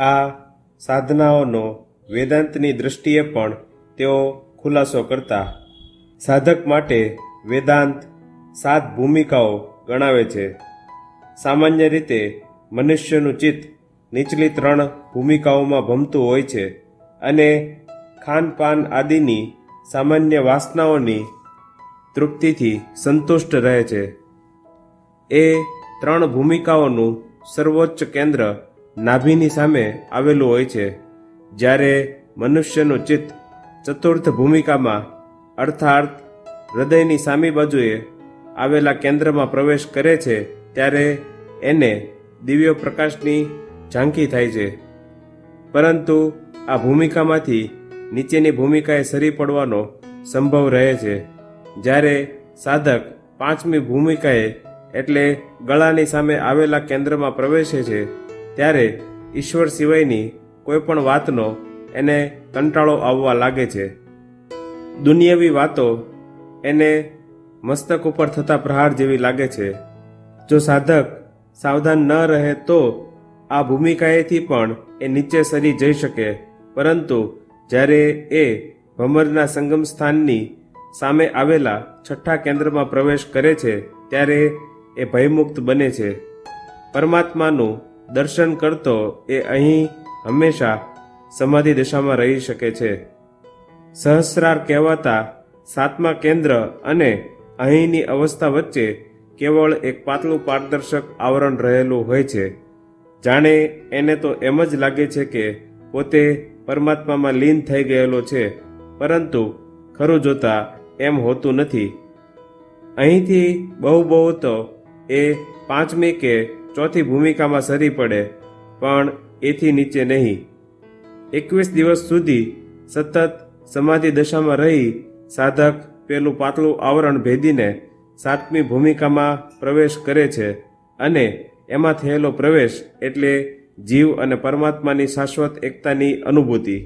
આ સાધનાઓનો વેદાંતની દૃષ્ટિએ પણ તેઓ ખુલાસો કરતા સાધક માટે વેદાંત સાત ભૂમિકાઓ ગણાવે છે. સામાન્ય રીતે મનુષ્યનું ચિત્ત નીચલી ત્રણ ભૂમિકાઓમાં ભમતું હોય છે અને ખાનપાન આદિની સામાન્ય વાસનાઓની તૃપ્તિથી સંતુષ્ટ રહે છે. એ ત્રણ ભૂમિકાઓનું સર્વોચ્ચ કેન્દ્ર નાભીની સામે આવેલું હોય છે, જ્યારે મનુષ્યનું ચિત્ત ચતુર્થ ભૂમિકામાં, અર્થાર્થ હૃદયની સામી બાજુએ આવેલા કેન્દ્રમાં પ્રવેશ કરે છે, ત્યારે એને દિવ્ય પ્રકાશની ઝાંખી થાય છે. પરંતુ આ ભૂમિકામાંથી નીચેની ભૂમિકાએ સરી પડવાનો સંભવ રહે છે, જ્યારે સાધક પાંચમી ભૂમિકાએ એટલે ગળાની સામે આવેલા કેન્દ્રમાં પ્રવેશે છે ત્યારે ઈશ્વર સિવાયની કોઈ પણ વાતનો એને કંટાળો આવવા લાગે છે. દુનિયાવી વાતો એને મસ્તક ઉપર થતા પ્રહાર જેવી લાગે છે. જો સાધક સાવધાન ન રહે તો આ ભૂમિકાએથી પણ એ નીચે સરી જઈ શકે. પરંતુ જ્યારે એ ભમરના સંગમ સ્થાનની સામે આવેલા છઠ્ઠા કેન્દ્રમાં પ્રવેશ કરે છે, ત્યારે એ ભયમુક્ત બને છે. પરમાત્માનું દર્શન કરતો એ અહીં હંમેશા સમાધિ દશામાં રહી શકે છે. સહસ્રાર કહેવાતા સાતમા કેન્દ્ર અને અહીંની અવસ્થા વચ્ચે કેવળ એક પાતળું પારદર્શક આવરણ રહેલું હોય છે. જાણે એને તો એમ જ લાગે છે કે પોતે પરમાત્મામાં લીન થઈ ગયેલો છે, પરંતુ ખરું જોતા એમ હોતું નથી. અહીંથી બહુ બહુ તો એ પાંચમી કે ચોથી ભૂમિકામાં સરી પડે, પણ એથી નીચે નહીં. એકવીસ દિવસ સુધી સતત સમાધિ દશામાં રહી સાધક પેલું પાતળું આવરણ ભેદીને સાતમી ભૂમિકામાં પ્રવેશ કરે છે અને એમાં થયેલો પ્રવેશ એટલે જીવ અને પરમાત્માની શાશ્વત એકતાની અનુભૂતિ.